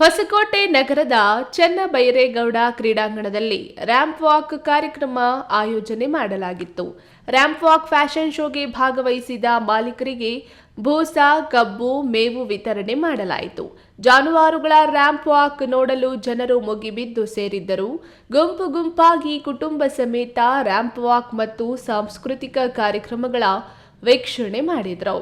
ಹೊಸಕೋಟೆ ನಗರದ ಚನ್ನಬೈರೇಗೌಡ ಕ್ರೀಡಾಂಗಣದಲ್ಲಿ ramp walk ಕಾರ್ಯಕ್ರಮ ಆಯೋಜನೆ ಮಾಡಲಾಗಿತ್ತು. ರ್ಯಾಂಪ್ ವಾಕ್ ಫ್ಯಾಷನ್ ಶೋಗೆ ಭಾಗವಹಿಸಿದ ಮಾಲೀಕರಿಗೆ ಭೂಸ, ಕಬ್ಬು, ಮೇವು ವಿತರಣೆ ಮಾಡಲಾಯಿತು. ಜಾನುವಾರುಗಳ ರ್ಯಾಂಪ್ ವಾಕ್ ನೋಡಲು ಜನರು ಮುಗಿಬಿದ್ದು ಸೇರಿದ್ದರು. ಗುಂಪು ಗುಂಪಾಗಿ ಕುಟುಂಬ ಸಮೇತ ರ್ಯಾಂಪ್ ವಾಕ್ ಮತ್ತು ಸಾಂಸ್ಕೃತಿಕ ಕಾರ್ಯಕ್ರಮಗಳ ವೀಕ್ಷಣೆ ಮಾಡಿದರು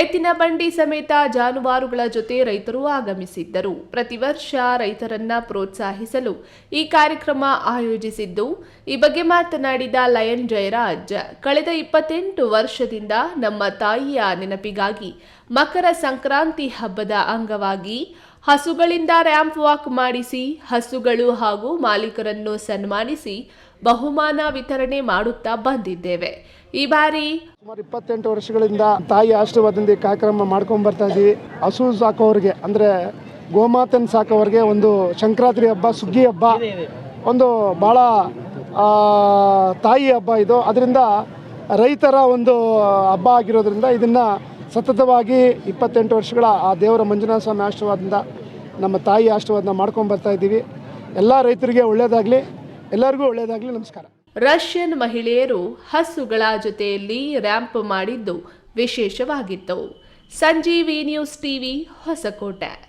ಎತ್ತಿನ ಬಂಡಿ ಸಮೇತ ಜಾನುವಾರುಗಳ ಜೊತೆ ರೈತರು ಆಗಮಿಸಿದ್ದರು. ಪ್ರತಿ ವರ್ಷ ರೈತರನ್ನ ಪ್ರೋತ್ಸಾಹಿಸಲು ಈ ಕಾರ್ಯಕ್ರಮ ಆಯೋಜಿಸಿದ್ದು, ಈ ಬಗ್ಗೆ ಮಾತನಾಡಿದ ಲಯನ್ ಜಯರಾಜ್, ಕಳೆದ ಇಪ್ಪತ್ತೆಂಟು ವರ್ಷದಿಂದ ನಮ್ಮ ತಾಯಿಯ ನೆನಪಿಗಾಗಿ ಮಕರ ಸಂಕ್ರಾಂತಿ ಹಬ್ಬದ ಅಂಗವಾಗಿ ಹಸುಗಳಿಂದ ರ್ಯಾಂಪ್ ವಾಕ್ ಮಾಡಿಸಿ, ಹಸುಗಳು ಹಾಗೂ ಮಾಲೀಕರನ್ನು ಸನ್ಮಾನಿಸಿ ಬಹುಮಾನ ವಿತರಣೆ ಮಾಡುತ್ತಾ ಬಂದಿದ್ದೇವೆ. ಈ ಬಾರಿ ಸುಮಾರು ಇಪ್ಪತ್ತೆಂಟು ವರ್ಷಗಳಿಂದ ತಾಯಿ ಆಶೀರ್ವಾದದಿಂದ ಕಾರ್ಯಕ್ರಮ ಮಾಡ್ಕೊಂಡು ಬರ್ತಾ ಇದ್ದೀವಿ ಹಸು ಸಾಕೋರಿಗೆ, ಅಂದ್ರೆ ಗೋಮಾತನ್ ಸಾಕೋರಿಗೆ ಒಂದು ಸಂಕ್ರಾಂತಿ ಹಬ್ಬ, ಸುಗ್ಗಿ ಹಬ್ಬ, ಒಂದು ಭಾಳ ತಾಯಿ ಹಬ್ಬ ಇದು. ಅದರಿಂದ ರೈತರ ಒಂದು ಹಬ್ಬ ಆಗಿರೋದ್ರಿಂದ ಇದನ್ನು ಸತತವಾಗಿ ಇಪ್ಪತ್ತೆಂಟು ವರ್ಷಗಳ ಆ ದೇವರ ಮಂಜುನಾಥ ಸ್ವಾಮಿ ಆಶೀರ್ವಾದದಿಂದ ನಮ್ಮ ತಾಯಿ ಆಶೀರ್ವಾದನ ಮಾಡ್ಕೊಂಡು ಬರ್ತಾ ಇದ್ದೀವಿ ಎಲ್ಲ ರೈತರಿಗೆ ಒಳ್ಳೆಯದಾಗಲಿ ಎಲ್ಲರಿಗೂ ಒಳ್ಳೆಯದಾಗಲಿ ನಮಸ್ಕಾರ. ರಷ್ಯನ್ ಮಹಿಳೆಯರು ಹಸುಗಳ ಜೊತೆಯಲ್ಲಿ ರ್ಯಾಂಪ್ ಮಾಡಿದ್ದು ವಿಶೇಷವಾಗಿತ್ತು. Sanjeevi news TV Hosakote.